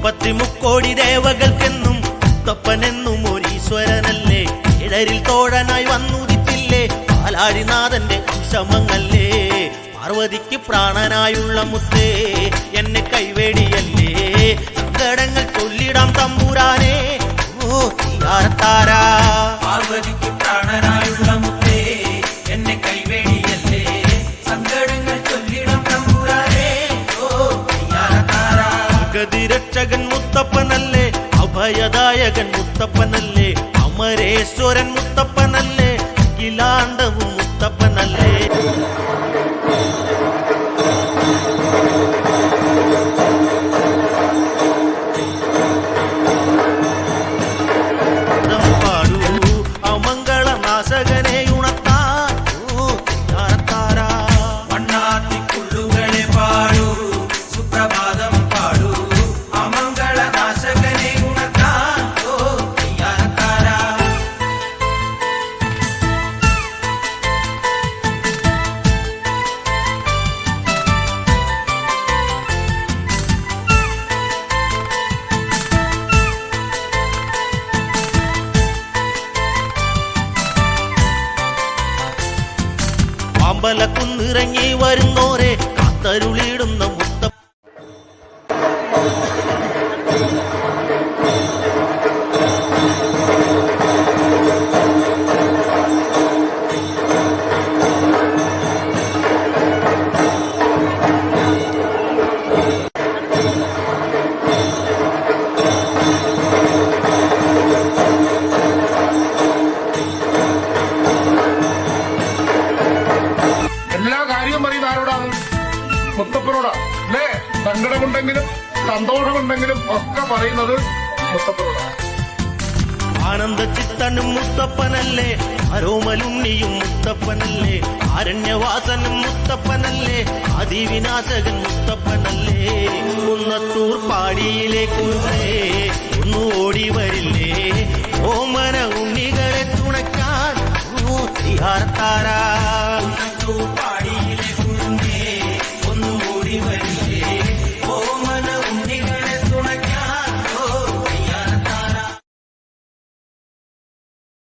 മുപ്പത്തിമുക്കോടി ദേവകൾക്കെന്നും മുത്തപ്പനെന്നും ഒരു ഈശ്വരനല്ലേ ഇഴരിൽ തോഴനായി വന്നുദിച്ചില്ലേ പാലാഴിനാഥന്റെ ശമങ്ങല്ലേ പാർവതിക്ക് പ്രാണനായുള്ള മുത്തേ എന്നെ കൈവേടിയല്ലേ? സങ്കടങ്ങൾ ചൊല്ലിടാം തമ്പൂരാനേ. ഓ താരാ പാർവതിക്ക് അയ്യാറക്കാരാ മുത്തപ്പനല്ലേ? അഭയദായകൻ മുത്തപ്പനല്ലേ? അമരേശ്വരൻ മുത്തപ്പനല്ലേ? അഖിലാണ്ടവും പാമ്പലക്കുന്നിറങ്ങി വരുന്നോരെ കാത്തരുളിടുന്ന മുത്തപ്പനോടാ. അല്ലേ സങ്കടമുണ്ടെങ്കിലും സന്തോഷമുണ്ടെങ്കിലും ഒക്കെ പറയുന്നത് മുത്തപ്പനോടാ ആനന്ദ ചിത്തനും മുത്തപ്പനല്ലേ അരോമലുണ്ണിയും മുത്തപ്പനല്ലേ അരണ്യവാസനും മുത്തപ്പനല്ലേ അതിവിനാശകൻ മുത്തപ്പനല്ലേ. കുന്നത്തൂർ പാടിയിലേക്ക്